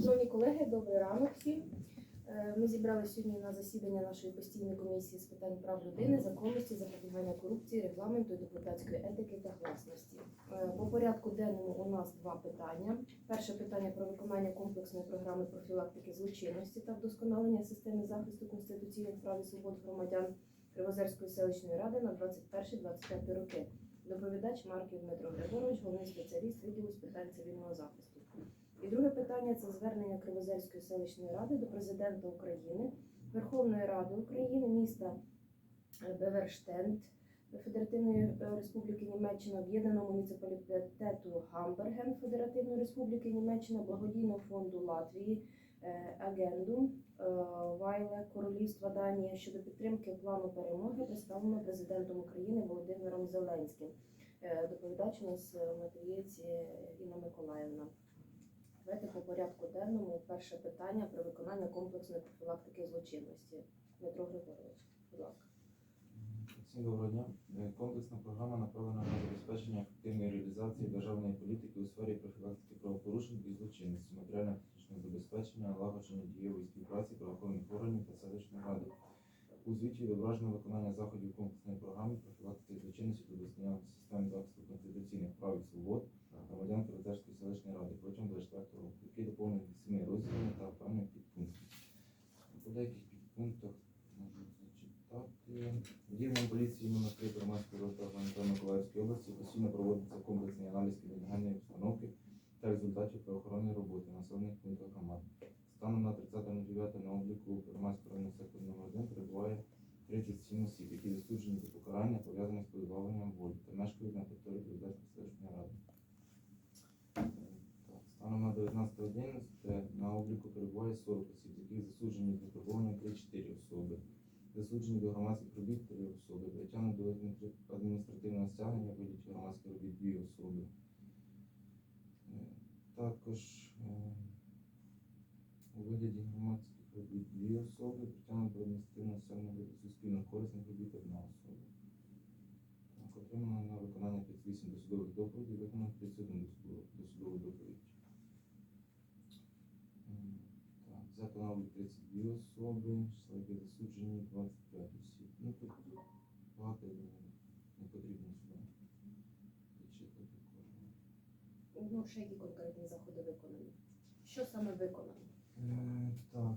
Шановні колеги, добрий ранок всім. Е, Ми зібрали сьогодні на засідання нашої постійної комісії з питань прав людини, законності, запобігання корупції, регламенту і депутатської етики та гласності. Е, По порядку денному у нас два питання. Перше питання про виконання комплексної програми профілактики злочинності та вдосконалення системи захисту конституційних прав і свобод громадян Кривозерської селищної ради на 21-25 роки. Доповідач Марків Дмитро Григорович, головний спеціаліст відділу з питань цивільного захисту. І друге питання це звернення Кривозерської селищної ради до президента України, Верховної Ради України, міста е, Беверштенд, Федеративної е, Республіки Німеччина, Об'єднаного муніципалітету Гамберген Федеративної Республіки Німеччина, Благодійного фонду Латвії, Агендум, е, Вайле, Королівства Данія щодо підтримки плану перемоги, представлено президентом України Володимиром Зеленським. Доповідач у нас Матвієць Інна Миколаївна. Давайте по порядку денному. Перше питання про виконання комплексної профілактики злочинності. Дмитро Григорович, будь ласка. Всім доброго дня. Е, Комплексна програма направлена на забезпечення ефективної реалізації державної політики у сфері профілактики правопорушень і злочинності, матеріально-технічного забезпечення, налагодження дієвої співпраці правоохоронних органів та селищної ради. У звіті відображено виконання заходів комплексної програми профілактики злочинності та вдосконалення системи захисту конституційних прав і свобод громадян Кривозерської селищної ради протягом 24 року, який доповнений семи розділами та окремих підпунктів. По деяких підпунктах можу зачитати. Відділом поліції номер 3 громадської розташування Миколаївської області постійно проводиться комплексний аналіз кримінальної обстановки та результатів правоохоронної роботи населених пунктів громад. Станом на 30.09 на обліку громадського сектору номер 1 перебуває 37 осіб, які засуджені до покарання, пов'язаних з позбавленням волі та мешкають на території Кривозерської селищної ради. Станом на 19.11 на обліку перебуває 40 осіб, з яких засуджені з випробуванням 3-4 особи. Засуджені до громадських робіт 3 особи, притягнені до адміністративного стягнення в виді громадських робіт 2 особи. Е, Також е, у вигляді громадських робіт 2 особи, притягнені до адміністративного стягнення суспільно корисних робіт 1 особа. Так, отримано на виконання 38 досудових доповідей, виконано 31 досудових досудових доповідей. Взято 32 особи, числа засуджені 25 осіб. Ну тут багато не потрібно сюди. Ну, ще які конкретні заходи виконані? Що саме виконано? Е, Так,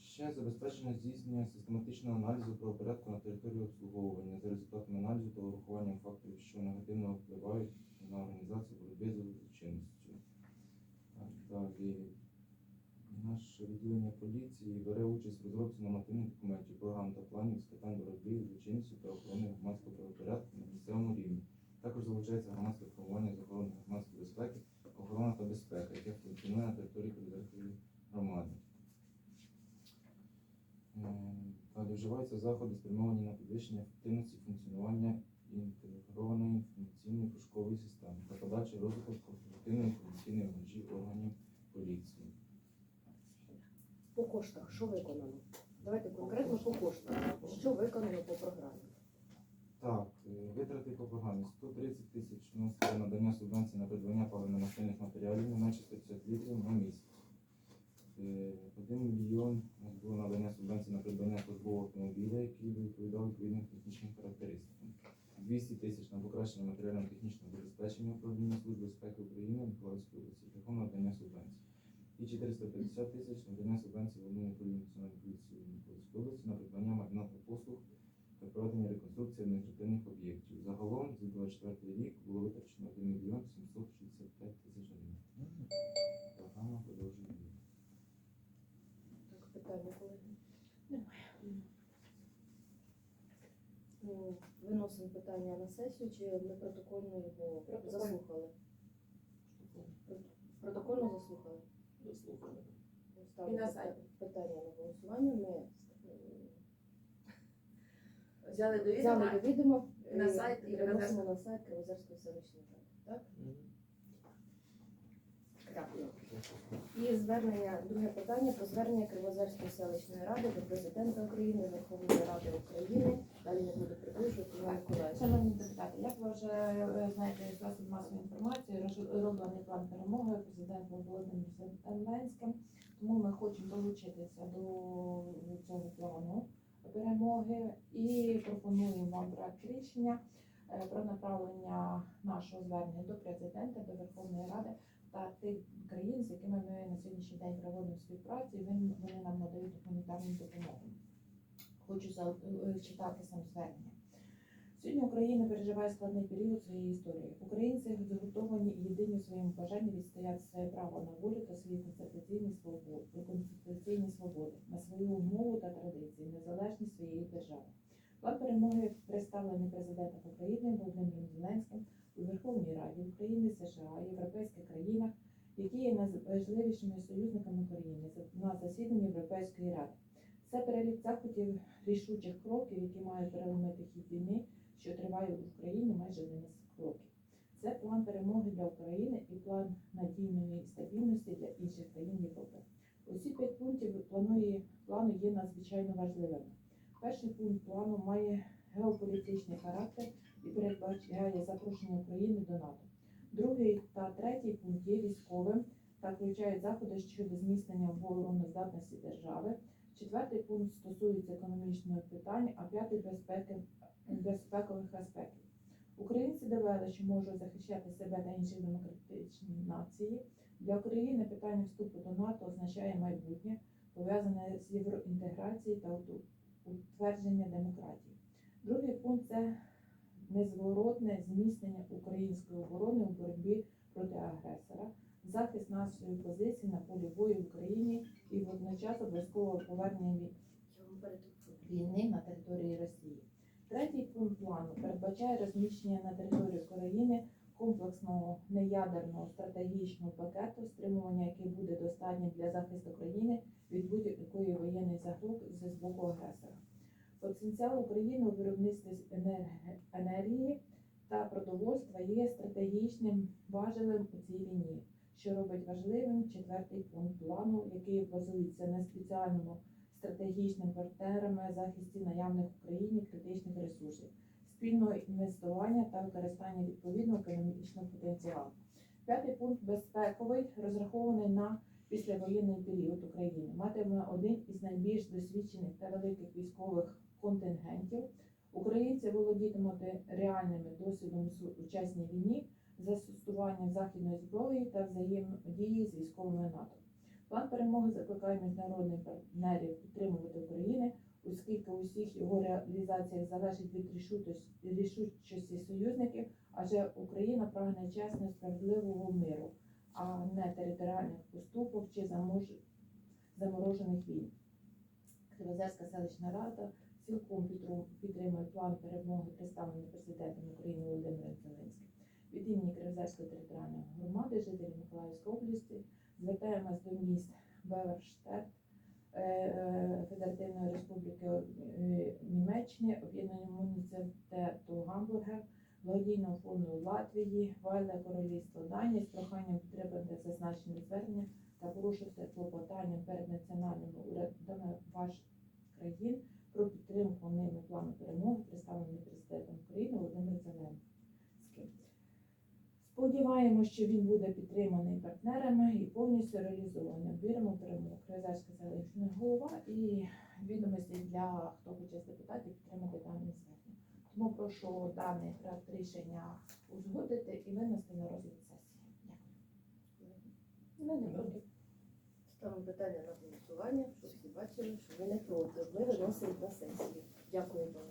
ще забезпечення здійснення систематичного аналізу правопорядку на території обслуговування за результатами аналізу та урахуванням факторів, що негативно впливають на організацію боротьби з злочинністю. Так, Далі. Наше відділення поліції бере участь в розробці нормативних документів, програм та планів з питань боротьби з злочинністю та охорони громадського правопорядку на місцевому рівні. Також залучається громадське формування з охорони громадської безпеки, охорона та безпека, яке функціонує на території Кривозерської громади. Далі вживаються заходи, спрямовані на підвищення ефективності функціонування інтегрованої інформаційної пошукової системи та подальший розвиток корпоративної інформаційної мережі органів поліції. По коштах, що виконано? Давайте конкретно по коштах. Що виконано по програмі? Так, е, витрати по програмі 130 тисяч у нас надання субвенцій на придбання паливно-машинних матеріалів не менше 150 літрів на місяць. Е, 1 мільйон у нас було надання субвенцій на придбання службового автомобіля, який відповідав відповідним технічним характеристикам. 200 тисяч на покращення матеріально-технічного забезпечення управління Служби безпеки України Миколаївської області, шляхом надання субвенцій. І 450 тисяч надання субвенцій головному управлінню Національної поліції Миколаївської області на придбання майна послуг та проведення реконструкції адміністративних об'єктів. Загалом за 24 рік було витрачено 1 мільйон 765 тисяч гривень. Програма продовжує діяти. Так, питання, колеги? Ну, Виносимо питання на сесію, чи ми протокольно його Протокольно. заслухали? Протокольно заслухали? Дослухали. І на пита- сайт. питання на голосування. Ми Взяли до взяли відома. до відома на е, сайт і і Кривозерської. на сайт Кривозерської селищної ради. Так? Дякую. І звернення, друге питання про звернення Кривозерської селищної ради до президента України, Верховної Ради України. Далі не буду продовжувати. Іван вже е, знаєте з масової інформації, розроблений план перемоги президентом Володимиром Зеленським. Тому ми хочемо долучитися до цього плану перемоги і пропонуємо проект рішення е, про направлення нашого звернення до президента, до Верховної Ради та тих країн, з якими ми на сьогоднішній день проводимо співпрацю, вони нам надають гуманітарну допомогу. Хочу зачитати сам звернення. Сьогодні Україна переживає складний період своєї історії. Українці згуртовані єдині в своєму бажанні відстояти своє право на волю та свої конституційні свободи, конституційні свободи, на свою мову та традиції, незалежність своєї держави. План перемоги представлений президентом України Володимиром Зеленським у Верховній Раді України, США, європейських країнах, які є найважливішими союзниками України на засіданні Європейської ради. Це перелік заходів рішучих кроків, які мають переломити хід війни, що триває в Україні майже 11 років. Це план перемоги для України і план надійної стабільності для інших країн Європи. Усі п'ять пунктів планує, плану є надзвичайно важливими. Перший пункт плану має геополітичний характер і передбачає запрошення України до НАТО. Другий та третій пункт є військовим та включають заходи щодо зміцнення обороноздатності держави. Четвертий пункт стосується економічних питань, а п'ятий безпеки безпекових аспектів. Українці довели, що можуть захищати себе та інші демократичні нації. Для України питання вступу до НАТО означає майбутнє, пов'язане з євроінтеграцією та утвердження демократії. Другий пункт це незворотне зміцнення української оборони у боротьбі проти агресора, захист нашої позиції на полі бою в Україні і водночас обов'язкове повернення війни на території Росії. Третій пункт плану передбачає розміщення на території України комплексного неядерного стратегічного пакету, стримування який буде достатнім для захисту країни від будь-якої воєнної загрози з боку агресора. Потенціал України у виробництві енерг- енергії та продовольства є стратегічним важелем у цій війні, що робить важливим четвертий пункт плану, який базується на спеціальному стратегічним партнерами захисті наявних в Україні критичних ресурсів, спільного інвестування та використання відповідного економічного потенціалу. П'ятий пункт безпековий розрахований на післявоєнний період України. Матиме один із найбільш досвідчених та великих військових контингентів. Українці володітимуть реальними досвідом сучасній війні, застосуванням західної зброї та взаємодії з військовими НАТО. План перемоги закликає міжнародних партнерів підтримувати Україну, оскільки у всіх його реалізаціях залежить від рішучості, союзників, адже Україна прагне чесного справедливого миру, а не територіальних поступок чи заморожених війн. Кривозерська селищна рада цілком підтримує план перемоги, представлений президентом України Володимиром Зеленським. Від імені Кривозерської територіальної громади, жителів Миколаївської області, звертаємось до міст Беверштет, е, е, Федеративної Республіки е, Німеччини, об'єднаного муніципалітету Гамбурга, благодійного фонду Латвії, Вайле Королівство Данії з проханням підтримати зазначені звернення та порушити клопотанням перед національними урядами ваших країн про підтримку ними плану перемоги, представлений президентом України Володимиром Зеленським. Сподіваємося, що він буде підтриманий партнерами і повністю реалізований. Віримо в перемогу. Селищна голова і відомості для хто хоче з депутатів підтримати дане звернення. Тому прошу даний проект рішення узгодити і винести на розгляд сесії. Дякую. Не. Ставимо питання на голосування, щоб всі бачили, що ви не проти. Ми виносимо на сесію. Дякую вам.